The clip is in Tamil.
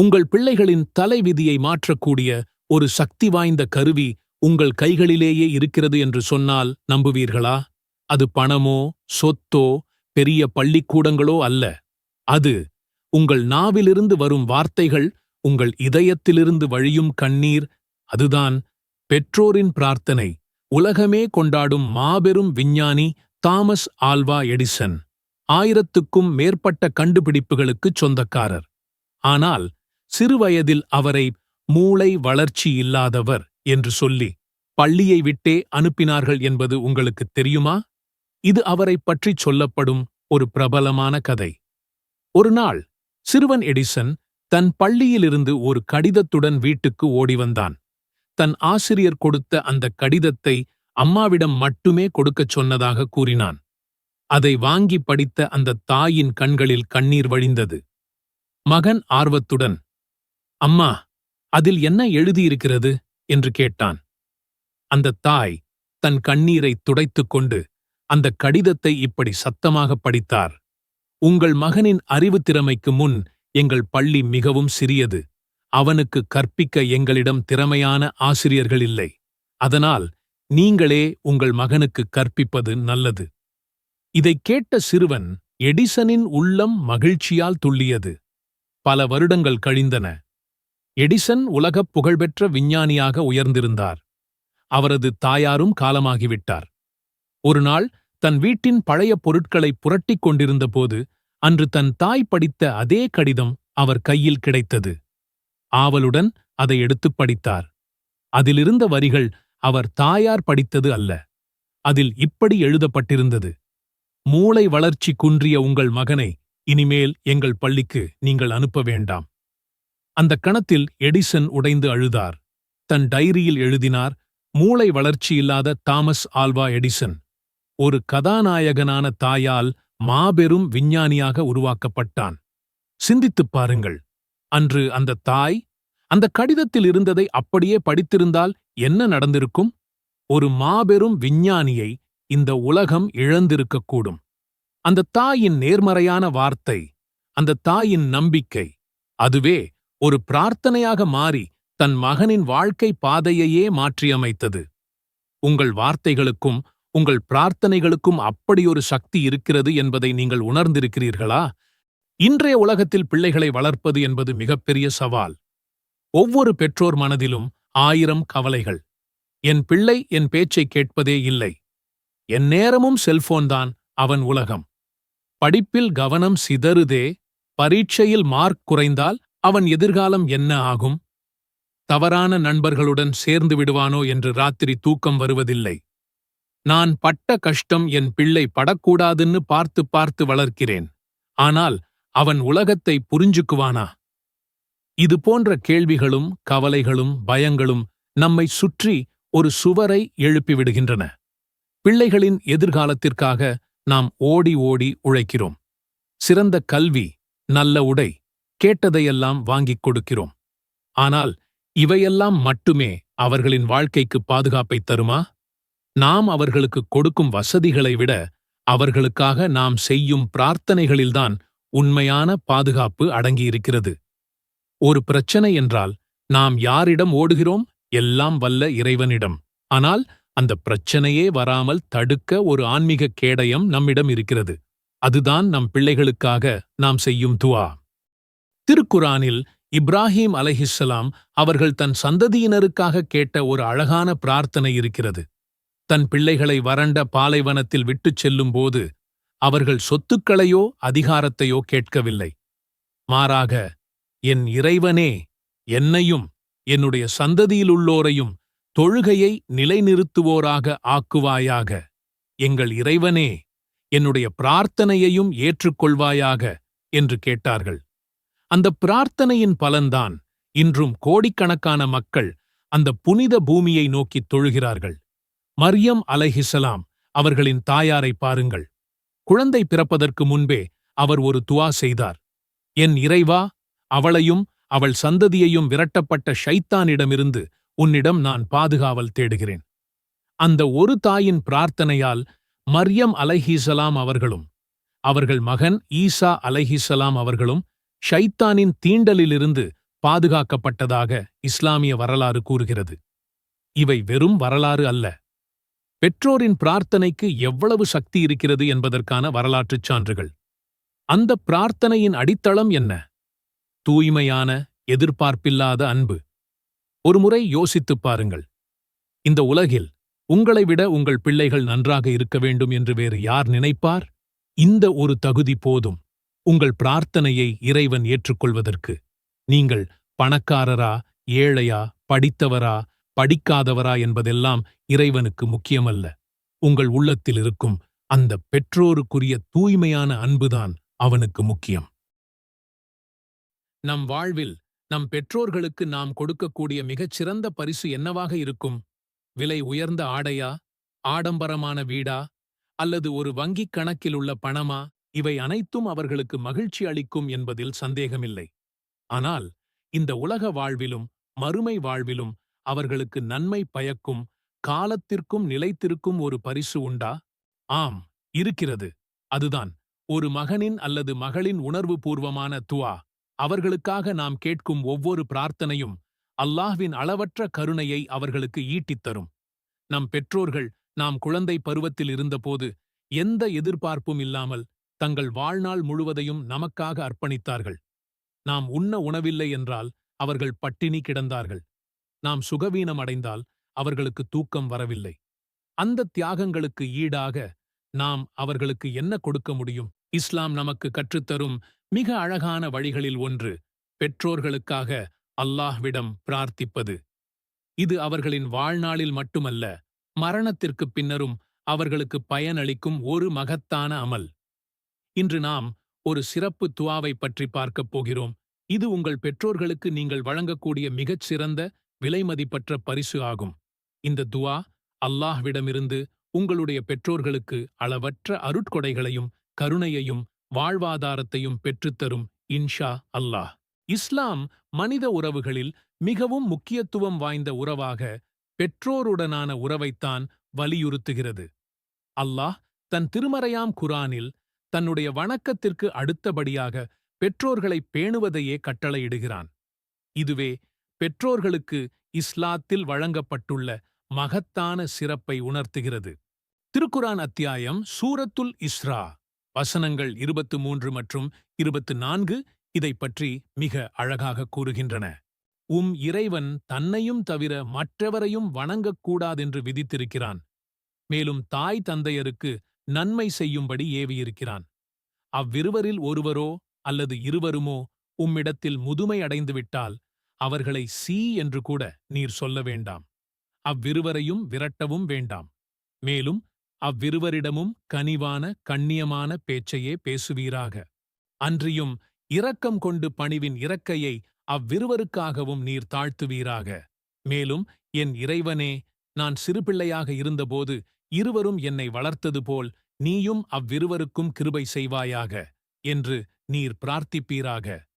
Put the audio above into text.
உங்கள் பிள்ளைகளின் தலைவிதியை மாற்றக்கூடிய ஒரு சக்தி வாய்ந்த கருவி உங்கள் கைகளிலேயே இருக்கிறது என்று சொன்னால் நம்புவீர்களா? அது பணமோ சொத்தோ பெரிய பள்ளிக்கூடங்களோ அல்ல. அது உங்கள் நாவிலிருந்து வரும் வார்த்தைகள் உங்கள் இதயத்திலிருந்து வழியும் கண்ணீர் அதுதான் பெற்றோரின் பிரார்த்தனை. உலகமே கொண்டாடும் மாபெரும் விஞ்ஞானி தாமஸ் ஆல்வா எடிசன். ஆயிரத்துக்கும் மேற்பட்ட கண்டுபிடிப்புகளுக்குச் சொந்தக்காரர். ஆனால் சிறுவயதில் அவரை மூளை வளர்ச்சி இல்லாதவர் என்று சொல்லி பள்ளியை விட்டே அனுப்பினார்கள் என்பது உங்களுக்குத் தெரியுமா? இது அவரைப் பற்றிச் சொல்லப்படும் ஒரு பிரபலமான கதை. ஒரு நாள் சிறுவன் எடிசன் தன் பள்ளியிலிருந்து ஒரு கடிதத்துடன் வீட்டுக்கு ஓடி வந்தான் தன் ஆசிரியர் கொடுத்த அந்த கடிதத்தை அம்மாவிடம் மட்டுமே கொடுக்கச் சொன்னதாக கூறினான். அதை வாங்கி படித்த அந்த தாயின் கண்களில் கண்ணீர் வழிந்தது. மகன் ஆர்வத்துடன் அம்மா அதில் என்ன எழுதியிருக்கிறது? என்று கேட்டான். அந்த தாய் தன் கண்ணீரை துடைத்துக் கொண்டு அந்த கடிதத்தை இப்படி சத்தமாக படித்தார். உங்கள் மகனின் அறிவு திறமைக்கு முன் எங்கள் பள்ளி மிகவும் சிறியது. அவனுக்கு கற்பிக்க எங்களிடம் திறமையான ஆசிரியர்கள் இல்லை. அதனால் நீங்களே உங்கள் மகனுக்கு கற்பிப்பது நல்லது. இதைக் கேட்ட சிறுவன் எடிசனின் உள்ளம் மகிழ்ச்சியால் துள்ளியது. பல வருடங்கள் கழிந்தன. எடிசன் உலகப் புகழ்பெற்ற விஞ்ஞானியாக உயர்ந்திருந்தார். அவரது தாயாரும் காலமாகிவிட்டார். ஒருநாள் தன் வீட்டின் பழைய பொருட்களை புரட்டிக் கொண்டிருந்தபோது அன்று தன் தாய் படித்த அதே கடிதம் அவர் கையில் கிடைத்தது. ஆவலுடன் அதை எடுத்துப் படித்தார். அதிலிருந்த வரிகள் அவர் தாயார் படித்தது அல்ல. அதில் இப்படி எழுதப்பட்டிருந்தது. மூளை வளர்ச்சி குன்றிய உங்கள் மகனை இனிமேல் எங்கள் பள்ளிக்கு நீங்கள் அனுப்ப வேண்டாம். அந்த கணத்தில் எடிசன் உடைந்து அழுதார். தன் டைரியில் எழுதினார் மூளை வளர்ச்சியில்லாத தாமஸ் ஆல்வா எடிசன் ஒரு கதாநாயகனான தாயால் மாபெரும் விஞ்ஞானியாக உருவாக்கப்பட்டான். சிந்தித்துப் பாருங்கள் அன்று அந்த தாய் அந்த கடிதத்தில் இருந்ததை அப்படியே படித்திருந்தால் என்ன நடந்திருக்கும்? ஒரு மாபெரும் விஞ்ஞானியை இந்த உலகம் இழந்திருக்கக்கூடும். அந்த தாயின் நேர்மறையான வார்த்தை அந்த தாயின் நம்பிக்கை அதுவே ஒரு பிரார்த்தனையாக மாறி தன் மகனின் வாழ்க்கை பாதையையே மாற்றியமைத்தது. உங்கள் வார்த்தைகளுக்கும் உங்கள் பிரார்த்தனைகளுக்கும் அப்படியொரு சக்தி இருக்கிறது என்பதை நீங்கள் உணர்ந்திருக்கிறீர்களா? இன்றைய உலகத்தில் பிள்ளைகளை வளர்ப்பது என்பது மிகப்பெரிய சவால். ஒவ்வொரு பெற்றோர் மனதிலும் ஆயிரம் கவலைகள். என் பிள்ளை என் பேச்சைக் கேட்பதே இல்லை. என் நேரமும் செல்போன்தான் அவன் உலகம். படிப்பில் கவனம் சிதறுதே பரீட்சையில் மார்க் குறைந்தால் அவன் எதிர்காலம் என்ன ஆகும்? தவறான நண்பர்களுடன் சேர்ந்து விடுவானோ என்று ராத்திரி தூக்கம் வருவதில்லை. நான் பட்ட கஷ்டம் என் பிள்ளை படக்கூடாதுன்னு பார்த்து பார்த்து வளர்க்கிறேன். ஆனால் அவன் உலகத்தை புரிஞ்சுக்குவானா? இது போன்ற கேள்விகளும் கவலைகளும் பயங்களும் நம்மை சுற்றி ஒரு சுவரை எழுப்பிவிடுகின்றன பிள்ளைகளின் எதிர்காலத்திற்காக நாம் ஓடி ஓடி உழைக்கிறோம். சிறந்த கல்வி நல்ல உடை கேட்டதையெல்லாம் வாங்கிக் கொடுக்கிறோம். ஆனால் இவையெல்லாம் மட்டுமே அவர்களின் வாழ்க்கைக்கு பாதுகாப்பை தருமா? நாம் அவர்களுக்கு கொடுக்கும் வசதிகளை விட அவர்களுக்காக நாம் செய்யும் பிரார்த்தனைகளில்தான் உண்மையான பாதுகாப்பு அடங்கியிருக்கிறது. ஒரு பிரச்சனை என்றால் நாம் யாரிடம் ஓடுகிறோம்? எல்லாம் வல்ல இறைவனிடம். ஆனால் அந்த பிரச்சனையே வராமல் தடுக்க ஒரு ஆன்மீக கேடயம் நம்மிடம் இருக்கிறது. அதுதான் நம் பிள்ளைகளுக்காக நாம் செய்யும் துவா. திருக்குரானில் இப்ராஹீம் அலஹிஸ்ஸலாம் அவர்கள் தன் சந்ததியினருக்காக கேட்ட ஒரு அழகான பிரார்த்தனை இருக்கிறது. தன் பிள்ளைகளை வறண்ட பாலைவனத்தில் விட்டுச் செல்லும்போது அவர்கள் சொத்துக்களையோ அதிகாரத்தையோ கேட்கவில்லை. மாறாக என் இறைவனே என்னையும் என்னுடைய சந்ததியிலுள்ளோரையும் தொழுகையை நிலைநிறுத்துவோராக ஆக்குவாயாக. எங்கள் இறைவனே என்னுடைய பிரார்த்தனையையும் ஏற்றுக்கொள்வாயாக என்று கேட்டார்கள். அந்த பிரார்த்தனையின் பலன்தான் இன்றும் கோடிக்கணக்கான மக்கள் அந்த புனித பூமியை நோக்கித் தொழுகிறார்கள். மரியம் அலஹிசலாம் அவர்களின் தாயாரை பாருங்கள். குழந்தை பிறப்பதற்கு முன்பே அவர் ஒரு துவா செய்தார். என் இறைவா அவளையும் அவள் சந்ததியையும் விரட்டப்பட்ட ஷைத்தானிடமிருந்து உன்னிடம் நான் பாதுகாவல் தேடுகிறேன். அந்த ஒரு தாயின் பிரார்த்தனையால் மரியம் அலஹிசலாம் அவர்களும் அவர்கள் மகன் ஈசா அலஹிசலாம் அவர்களும் ஷைத்தானின் தீண்டலிலிருந்து பாதுகாக்கப்பட்டதாக இஸ்லாமிய வரலாறு கூறுகிறது. இவை வெறும் வரலாறு அல்ல. பெற்றோரின் பிரார்த்தனைக்கு எவ்வளவு சக்தி இருக்கிறது என்பதற்கான வரலாற்றுச் சான்றுகள். அந்த பிரார்த்தனையின் அடித்தளம் என்ன? தூய்மையான எதிர்பார்ப்பில்லாத அன்பு. ஒருமுறை யோசித்துப் பாருங்கள். இந்த உலகில் உங்களை விட உங்கள் பிள்ளைகள் நன்றாக இருக்க வேண்டும் என்று வேறு யார் நினைப்பார்? இந்த ஒரு தகுதி போதும். உங்கள் பிரார்த்தனையை இறைவன் ஏற்றுக்கொள்வதற்கு. நீங்கள் பணக்காரரா ஏழையா படித்தவரா படிக்காதவரா என்பதெல்லாம் இறைவனுக்கு முக்கியமல்ல. உங்கள் உள்ளத்தில் இருக்கும் அந்த பெற்றோருக்குரிய தூய்மையான அன்புதான் அவனுக்கு முக்கியம். நம் வாழ்வில் நம் பெற்றோர்களுக்கு நாம் கொடுக்கக்கூடிய மிகச்சிறந்த பரிசு என்னவாக இருக்கும்? விலை உயர்ந்த ஆடையா ஆடம்பரமான வீடா அல்லது ஒரு வங்கிக் கணக்கில் உள்ள பணமா? இவை அனைத்தும் அவர்களுக்கு மகிழ்ச்சி அளிக்கும் என்பதில் சந்தேகமில்லை. ஆனால் இந்த உலக வாழ்விலும் மறுமை வாழ்விலும் அவர்களுக்கு நன்மை பயக்கும் காலத்திற்கும் நிலைத்திருக்கும் ஒரு பரிசு உண்டா? ஆம் இருக்கிறது. அதுதான் ஒரு மகனின் அல்லது மகளின் உணர்வு பூர்வமான துவா. அவர்களுக்காக நாம் கேட்கும் ஒவ்வொரு பிரார்த்தனையும் அல்லாஹ்வின் அளவற்ற கருணையை அவர்களுக்கு ஈட்டித் தரும். நம் பெற்றோர்கள் நாம் குழந்தை பருவத்தில் இருந்தபோது எந்த எதிர்பார்ப்பும் இல்லாமல் தங்கள் வாழ்நாள் முழுவதையும் நமக்காக அர்ப்பணித்தார்கள். நாம் உண்ண உணவில்லை என்றால் அவர்கள் பட்டினி கிடந்தார்கள். நாம் சுகவீனம் அடைந்தால் அவர்களுக்கு தூக்கம் வரவில்லை. அந்த தியாகங்களுக்கு ஈடாக நாம் அவர்களுக்கு என்ன கொடுக்க முடியும்? இஸ்லாம் நமக்கு கற்றுத்தரும் மிக அழகான வழிகளில் ஒன்று பெற்றோர்களுக்காக அல்லாஹ்விடம் பிரார்த்திப்பது. இது அவர்களின் வாழ்நாளில் மட்டுமல்ல மரணத்திற்குப் பின்னரும் அவர்களுக்கு பயனளிக்கும் ஒரு மகத்தான அமல். இன்று நாம் ஒரு சிறப்பு துவாவை பற்றி பார்க்கப் போகிறோம். இது உங்கள் பெற்றோர்களுக்கு நீங்கள் வழங்கக்கூடிய மிகச் சிறந்த விலைமதிப்பற்ற பரிசு ஆகும். இந்த துவா அல்லாஹ்விடமிருந்து உங்களுடைய பெற்றோர்களுக்கு அளவற்ற அருட்கொடைகளையும் கருணையையும் வாழ்வாதாரத்தையும் பெற்றுத்தரும் இன்ஷா அல்லாஹ். இஸ்லாம் மனித உறவுகளில் மிகவும் முக்கியத்துவம் வாய்ந்த உறவாக பெற்றோருடனான உறவைத்தான் வலியுறுத்துகிறது. அல்லாஹ் தன் திருமறையாம் குரானில் தன்னுடைய வணக்கத்திற்கு அடுத்தபடியாக பெற்றோர்களை பேணுவதையே கட்டளையிடுகிறான். இதுவே பெற்றோர்களுக்கு இஸ்லாத்தில் வழங்கப்பட்டுள்ள மகத்தான சிறப்பை உணர்த்துகிறது. திருக்குரான் அத்தியாயம் சூரத்துல் இஸ்ரா வசனங்கள் இருபத்து மூன்று மற்றும் இருபத்து நான்கு இதை பற்றி மிக அழகாக கூறுகின்றன. உம் இறைவன் தன்னையும் தவிர மற்றவரையும் வணங்கக்கூடாதென்று விதித்திருக்கிறான். மேலும் தாய் தந்தையருக்கு நன்மை செய்யும்படி ஏவியிருக்கிறான். அவ்விருவரில் ஒருவரோ அல்லது இருவருமோ உம்மிடத்தில் முதுமை அடைந்துவிட்டால் அவர்களை சீ என்று கூட நீர் சொல்ல வேண்டாம். அவ்விருவரையும் விரட்டவும் வேண்டாம். மேலும் அவ்விருவரிடமும் கனிவான கண்ணியமான பேச்சையே பேசுவீராக. அன்றியும் இரக்கம் கொண்டு பணிவின் இறக்கையை அவ்விருவருக்காகவும் நீர் தாழ்த்துவீராக. மேலும் என் இறைவனே நான் சிறுபிள்ளையாக இருந்தபோது இருவரும் என்னை வளர்த்தது போல் நீயும் அவ்விருவருக்கும் கிருபை செய்வாயாக என்று நீர் பிரார்த்திப்பீராக.